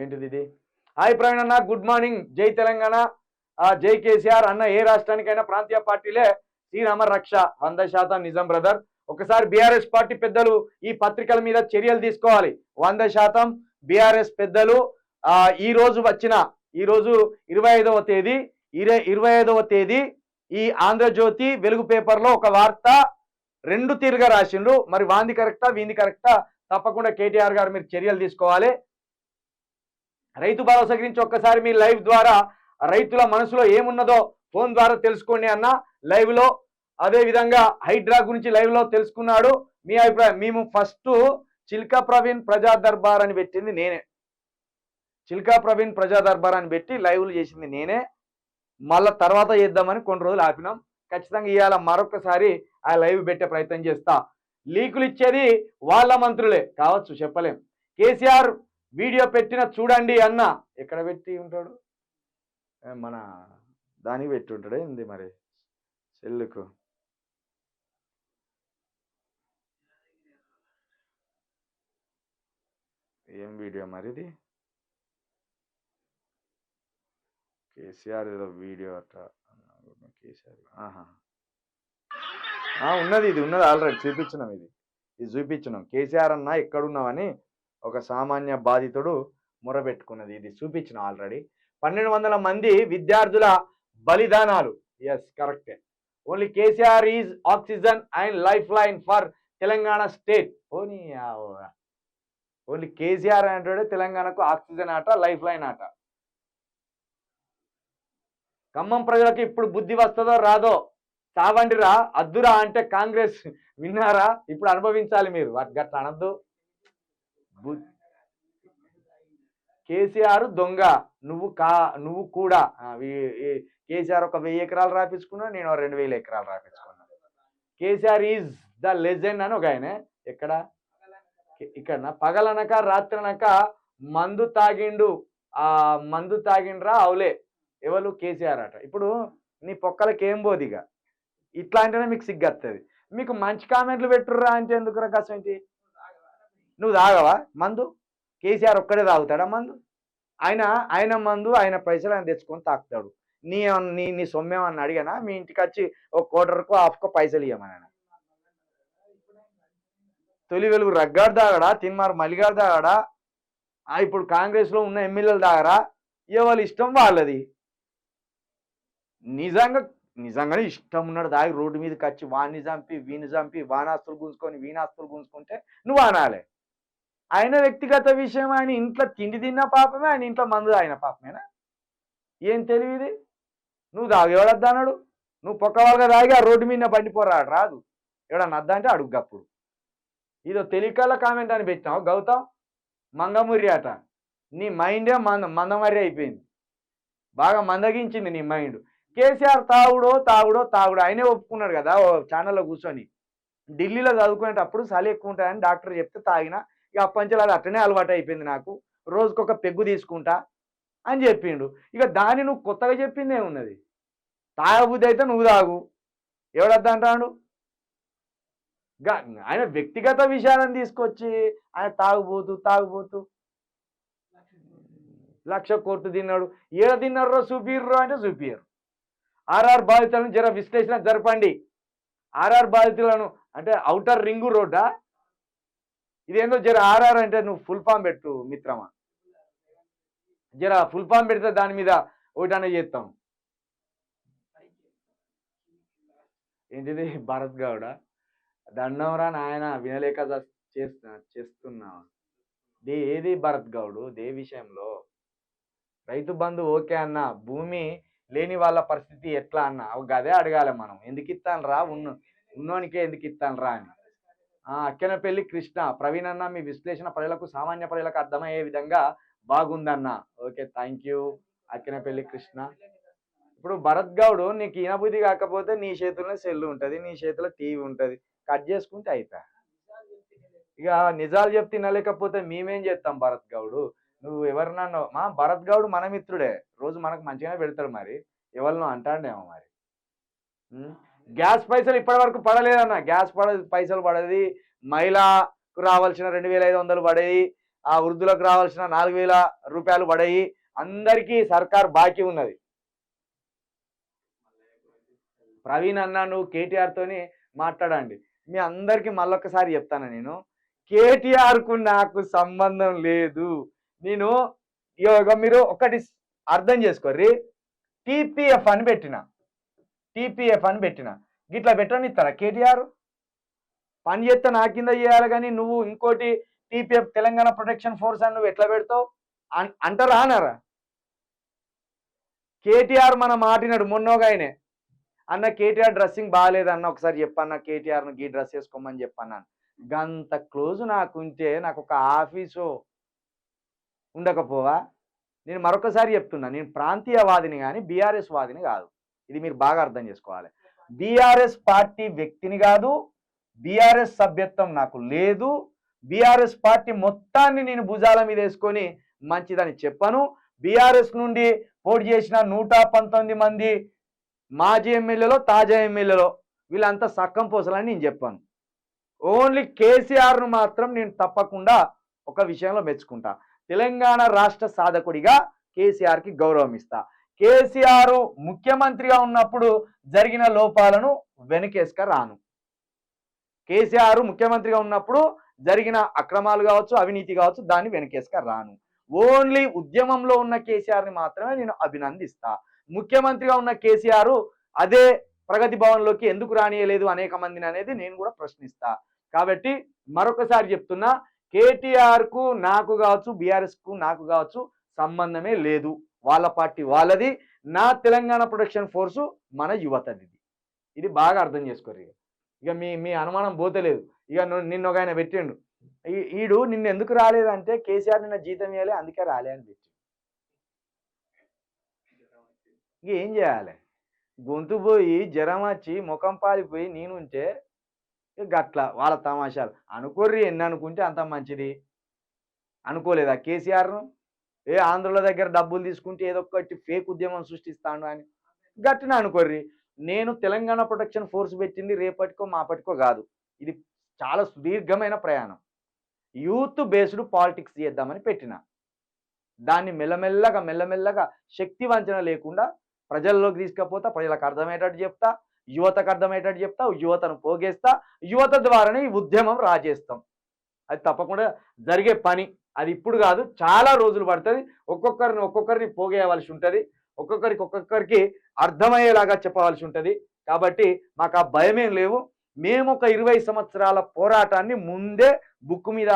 ఏంటిది ఇది హాయ్ ప్రవీణ్ అన్న గుడ్ మార్నింగ్. జై తెలంగాణ. జై కేసీఆర్ అన్న ఏ రాష్ట్రానికైనా ప్రాంతీయ పార్టీలే శ్రీరామ రక్ష వంద శాతం నిజం బ్రదర్. ఒకసారి బీఆర్ఎస్ పార్టీ పెద్దలు ఈ పత్రికల మీద చర్యలు తీసుకోవాలి. వంద శాతం బీఆర్ఎస్ పెద్దలు ఆ, ఈ రోజు వచ్చిన ఈ రోజు ఇరవై ఐదవ తేదీ ఇరవై ఇరవై ఐదవ తేదీ ఈ ఆంధ్రజ్యోతి వెలుగు పేపర్లో ఒక వార్త రెండు తీరుగా రాసిండ్రు. మరి వాంది కరెక్టా వీంది కరెక్టా? తప్పకుండా కేటీఆర్ గారు మీరు చర్యలు తీసుకోవాలి. రైతు భరోసా గురించి ఒక్కసారి మీ లైవ్ ద్వారా రైతుల మనసులో ఏమున్నదో ఫోన్ ద్వారా తెలుసుకోండి అన్న. లైవ్లో అదే విధంగా హైడ్రా గురించి లైవ్లో తెలుసుకున్నాడు. మీ అభిప్రాయం మేము ఫస్ట్ చిల్కా ప్రవీణ్ ప్రజా దర్బార్ అని పెట్టింది నేనే. చిల్కా ప్రవీణ్ ప్రజా దర్బార్ అని పెట్టి లైవ్లు చేసింది నేనే. మళ్ళా తర్వాత చేద్దామని కొన్ని రోజులు ఆపినాం. ఖచ్చితంగా ఇవాళ మరొకసారి ఆ లైవ్ పెట్టే ప్రయత్నం చేస్తా. లీకులు ఇచ్చేది వాళ్ళ మంత్రులే. కావచ్చు చెప్పలేం. కేసీఆర్ వీడియో పెట్టిన చూడండి అన్న. ఎక్కడ పెట్టి ఉంటాడు? మన దానికి పెట్టి ఉంటాడు ఏంది మరి? సెల్లుకు. ఏం వీడియో మరి ఇది? కేసీఆర్ ఏదో వీడియో అట్ట కేసీఆర్. ఆహా. ఉన్నది ఇది ఉన్నది. ఆల్రెడీ చూపించినాం ఇది. ఇది చూపించినాం. కేసీఆర్ అన్న ఎక్కడున్నావని ఒక సామాన్య బాధితుడు మొరబెట్టుకున్నది. ఇది చూపించిన ఆల్రెడీ పన్నెండు వందల మంది విద్యార్థుల బలిదానాలు. ఎస్ కరెక్టే only KCR is oxygen and lifeline for Telangana state only only KCR అంటే తెలంగాణకు ఆక్సిజన్ ఆట లైఫ్ లైన్ ఆట. ఖమ్మం ప్రజలకు ఇప్పుడు బుద్ధి వస్తుందో రాదో? చావండిరా అద్దురా అంటే కాంగ్రెస్ విన్నారా? ఇప్పుడు అనుభవించాలి మీరు. వాటి గట్ల అనద్దు. కేసీఆర్ దొంగ. నువ్వు కా నువ్వు కూడా. కేసీఆర్ ఒక వెయ్యి ఎకరాలు రాపించుకున్నా నేను రెండు వేల ఎకరాలు రాపించుకున్నా. కేసీఆర్ ఈజ్ ద లెజెండ్ అని ఒక ఆయన. ఎక్కడ? ఇక్కడ పగలనక రాత్రనక మందు తాగిండు. ఆ మందు తాగిండ్రా అవులే. ఎవరు? కేసీఆర్ అట. ఇప్పుడు నీ పొక్కలకి ఏం పోదిగా ఇట్లా అంటేనే మీకు సిగ్గత్తది. మీకు మంచి కామెంట్లు పెట్టుర్రా అంటే ఎందుకు రకసం ఏంటి? నువ్వు తాగవా? మందు? కేసీఆర్ ఒక్కడే తాగుతాడా మందు? ఆయన ఆయన మందు ఆయన పైసలు ఆయన తెచ్చుకొని తాకుతాడు. నీ నీ నీ సొమ్మేమన్నా అడిగానా? మీ ఇంటికి వచ్చి ఒక కోటరకు హాఫ్కో పైసలు ఇవ్వమని తొలి వెలుగు రగ్గాడు తాగడా? తిన్మారు మలిగాడు తాగడా? ఇప్పుడు కాంగ్రెస్లో ఉన్న ఎమ్మెల్యేలు తాగరా? ఎవరి ఇష్టం వాళ్ళది? నిజంగా నిజంగానే ఇష్టం ఉన్నాడు దాగి రోడ్డు మీదకి వచ్చి వాణ్ణి చంపి వీని చంపి వానాస్తులు గుంజుకొని వీనాస్తులు గుంజుకుంటే నువ్వు అనాలే ఆయన వ్యక్తిగత విషయం ఆయన ఇంట్లో తిండి తిన్న పాపమే ఆయన ఇంట్లో మందు ఆయన పాపమేనా? ఏం తెలివిది? నువ్వు తాగేవాడద్దా అన్నాడు? నువ్వు పొక్కవాళ్ళగా తాగి ఆ రోడ్డు మీద బండిపోరా రాదు. ఎవడన్నా అద్దా అంటే అడుగు అప్పుడు. ఇదో తెలికల కామెంట్ అని పెట్టినావు గౌతమ్. మంగమురి అట. నీ మైండే మంద మందమరి అయిపోయింది. బాగా మందగించింది నీ మైండ్. కేసీఆర్ తాగుడో తాగుడో తాగుడో ఆయనే ఒప్పుకున్నాడు కదా ఓ ఛానల్లో కూర్చొని. ఢిల్లీలో చదువుకునేటప్పుడు చలి ఎక్కువ ఉంటాయని డాక్టర్ చెప్తే తాగినా ఇక అప్పంచలు అది అట్టనే అలవాటు అయిపోయింది నాకు. రోజుకొక పెగ్గు తీసుకుంటా అని చెప్పిండు. ఇక దాన్ని నువ్వు కొత్తగా చెప్పిందే ఉన్నది. తాగబుద్ధి అయితే నువ్వు తాగు. ఎవడద్దు అంటాడు? ఆయన వ్యక్తిగత విషయాలను తీసుకొచ్చి ఆయన తాగుబోతు తాగుబోతు. లక్ష కోట్లు తిన్నాడు. ఏడ తిన్నారో చూపిర్రో అంటే చూపియరు ఆర్ఆర్ బాధితులను జర విశ్లేషణ జరపండి. ఆర్ఆర్ బాధితులను అంటే అవుటర్ రింగు రోడ్డా? ఇదేందో జర ఆర్ఆర్ అంటే నువ్వు ఫుల్ ఫామ్ పెట్టు మిత్రమా. జర ఫుల్ ఫామ్ పెడితే దాని మీద ఒకటనే చేస్తాం. ఏంటిది? భరత్ గౌడ? దండంరా నాయన వినలేక చేస్తున్నా చేస్తున్నా దే ఏది భరత్ గౌడు? దే విషయంలో. రైతు బంధు ఓకే అన్న భూమి లేని వాళ్ళ పరిస్థితి ఎట్లా అన్న ఒక గదే అడగాలి మనం. ఎందుకు ఇస్తాను రా ఉన్న ఉన్నోనికే ఎందుకు ఇస్తాను రా అని. అక్కెనపల్లి కృష్ణ ప్రవీణ్ అన్న మీ విశ్లేషణ ప్రజలకు సామాన్య ప్రజలకు అర్థమయ్యే విధంగా బాగుందన్న. Okay thank you. Akkenapalli Krishna. ఇప్పుడు భరత్ గౌడు నీకు ఈనబుద్ధి కాకపోతే నీ చేతుల్లో సెల్ ఉంటుంది నీ చేతిలో టీవీ ఉంటుంది. కట్ చేసుకుంటే అయితా. ఇక నిజాలు చెప్తే తినలేకపోతే మేమేం చేస్తాం భరత్ గౌడు? నువ్వు ఎవరినన్నావు మా భరత్ గౌడ్ మన మిత్రుడే. రోజు మనకు మంచిగానే పెడతాడు మరి. ఎవరినో అంటాడేమో మరి. గ్యాస్ పైసలు ఇప్పటి వరకు పడలేదన్న. గ్యాస్ పడ పైసలు పడేది మహిళకు రావాల్సిన రెండు వేల ఐదు వందలు పడేది ఆ వృద్ధులకు రావాల్సిన నాలుగు వేల రూపాయలు పడేవి అందరికీ సర్కార్ బాకీ ఉన్నది. ప్రవీణ్ అన్న నువ్వు కేటీఆర్తోని మాట్లాడండి. మీ అందరికీ మళ్ళొక్కసారి చెప్తాను నేను. కేటీఆర్కు నాకు సంబంధం లేదు. నేను ఇగో మీరు ఒకటి అర్థం చేసుకోర్రి. టీపీఎఫ్ అని పెట్టిన. టీపీఎఫ్ అని పెట్టిన. గిట్లా పెట్టని ఇస్తారా కేటీఆర్? పని చేస్తే నా కింద చేయాలి కానీ నువ్వు ఇంకోటి టీపీఎఫ్ తెలంగాణ ప్రొటెక్షన్ ఫోర్స్ అని నువ్వు ఎట్లా పెడతావు? అన్- అంటారా అన్నారా కేటీఆర్ మన మాటినాడు మొన్నోగాయనే అన్న కేటీఆర్ డ్రెస్సింగ్ బాగాలేదు అన్న ఒకసారి చెప్పన్న కేటీఆర్ను గీ డ్రెస్ వేసుకోమని చెప్పన్నాను గంత క్లోజ్ నాకుంటే నాకు ఒక ఆఫీసు ఉండకపోవా? నేను మరొకసారి చెప్తున్నా నేను ప్రాంతీయవాదిని కానీ బీఆర్ఎస్ వాదిని కాదు. ఇది మీరు బాగా అర్థం చేసుకోవాలి. బీఆర్ఎస్ పార్టీ వ్యక్తిని కాదు బీఆర్ఎస్ సభ్యత్వం నాకు లేదు బీఆర్ఎస్ పార్టీ మొత్తాన్ని నేను భుజాల మీద వేసుకొని మంచిదని చెప్పను. బీఆర్ఎస్ నుండి పోటీ చేసిన నూట పంతొమ్మిది మంది మాజీ ఎమ్మెల్యేలో తాజా ఎమ్మెల్యేలో వీళ్ళంతా సక్కం పోసలని నేను చెప్పాను. ఓన్లీ కేసీఆర్ను మాత్రం నేను తప్పకుండా ఒక విషయంలో మెచ్చుకుంటా. తెలంగాణ రాష్ట్ర సాధకుడిగా కేసీఆర్కి గౌరవం ఇస్తా. కేసీఆర్ ముఖ్యమంత్రిగా ఉన్నప్పుడు జరిగిన లోపాలను వెనకేసుక రాను. కేసీఆర్ ముఖ్యమంత్రిగా ఉన్నప్పుడు జరిగిన అక్రమాలు కావచ్చు అవినీతి కావచ్చు దాన్ని వెనకేసుక రాను. ఓన్లీ ఉద్యమంలో ఉన్న కేసీఆర్ని మాత్రమే నేను అభినందిస్తా. ముఖ్యమంత్రిగా ఉన్న కేసీఆర్ అదే ప్రగతి భవన్లోకి ఎందుకు రానియలేదు అనేక మందిని అనేది నేను కూడా ప్రశ్నిస్తా. కాబట్టి మరొకసారి చెప్తున్నా కేటీఆర్కు నాకు కావచ్చు బీఆర్ఎస్కు నాకు కావచ్చు సంబంధమే లేదు. వాళ్ళ పార్టీ వాళ్ళది నా తెలంగాణ ప్రొడక్షన్ ఫోర్సు మన యువతది ఇది బాగా అర్థం చేసుకోరు ఇక. ఇక మీ మీ అనుమానం పోతలేదు. ఇక నిన్ను నిన్న ఒక ఆయన పెట్టిండు. ఈడు నిన్న ఎందుకు రాలేదంటే కేసీఆర్ నిన్న జీతం ఇవ్వాలి అందుకే రాలే అని పెట్టిండు. ఇక ఏం చేయాలి? గొంతు పోయి జ్వరం వచ్చి ముఖం పాలిపోయి నేనుంటే ఇక గట్ల వాళ్ళ తమాషాలు. అనుకోర్రి ఎన్ని అనుకుంటే అంత మంచిది. అనుకోలేదా కేసీఆర్ను? ఏ ఆంధ్రుల దగ్గర డబ్బులు తీసుకుంటే ఏదో ఒకటి ఫేక్ ఉద్యమం సృష్టిస్తాను అని. గట్టిన అనుకోర్రి. నేను తెలంగాణ ప్రొటెక్షన్ ఫోర్స్ పెట్టింది రేపటికో మాపటికో కాదు. ఇది చాలా సుదీర్ఘమైన ప్రయాణం. యూత్ బేస్డ్ పాలిటిక్స్ చేద్దామని పెట్టిన. దాన్ని మెల్లమెల్లగా మెల్లమెల్లగా శక్తి వంచన లేకుండా ప్రజల్లోకి తీసుకపోతా ప్రజలకు అర్థమయ్యేటట్టు చెప్తా యువతకు అర్థమయ్యేటట్టు చెప్తా యువతను పోగేస్తా యువత ద్వారానే ఈ ఉద్యమం రాజేస్తాం. అది తప్పకుండా జరిగే పని. అది ఇప్పుడు కాదు చాలా రోజులు పడుతుంది. ఒక్కొక్కరిని ఒక్కొక్కరిని పోగేయవలసి ఉంటుంది. ఒక్కొక్కరికి ఒక్కొక్కరికి అర్థమయ్యేలాగా చెప్పవలసి ఉంటుంది. కాబట్టి మాకు ఆ భయమేం లేవు. మేము ఒక ఇరవై సంవత్సరాల పోరాటాన్ని ముందే బుక్ మీద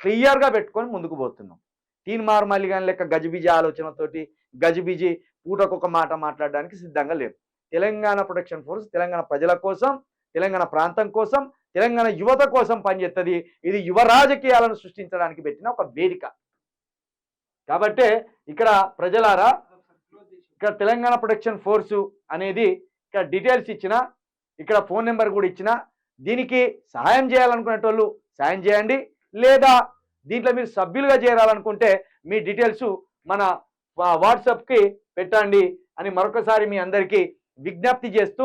క్లియర్గా పెట్టుకొని ముందుకు పోతున్నాం. తీన్ మార్ కానీ లెక్క గజిబిజి ఆలోచనతోటి గజిబిజి పూటకొక మాట మాట్లాడడానికి సిద్ధంగా లేవు తెలంగాణ ప్రొటెక్షన్ ఫోర్స్ తెలంగాణ ప్రజల కోసం తెలంగాణ ప్రాంతం కోసం తెలంగాణ యువత కోసం పనిచేస్తుంది ఇది యువ రాజకీయాలను సృష్టించడానికి పెట్టిన ఒక వేదిక. కాబట్టే ఇక్కడ ప్రజలారా ఇక్కడ తెలంగాణ ప్రొటెక్షన్ ఫోర్సు అనేది ఇక్కడ డీటెయిల్స్ ఇచ్చిన ఇక్కడ ఫోన్ నెంబర్ కూడా ఇచ్చిన దీనికి సహాయం చేయాలనుకునేటోళ్ళు సాయం చేయండి. లేదా దీంట్లో మీరు సభ్యులుగా చేరాలనుకుంటే మీ డీటెయిల్స్ మన వాట్సాప్కి పెట్టండి అని మరొకసారి మీ అందరికీ విజ్ఞప్తి చేస్తూ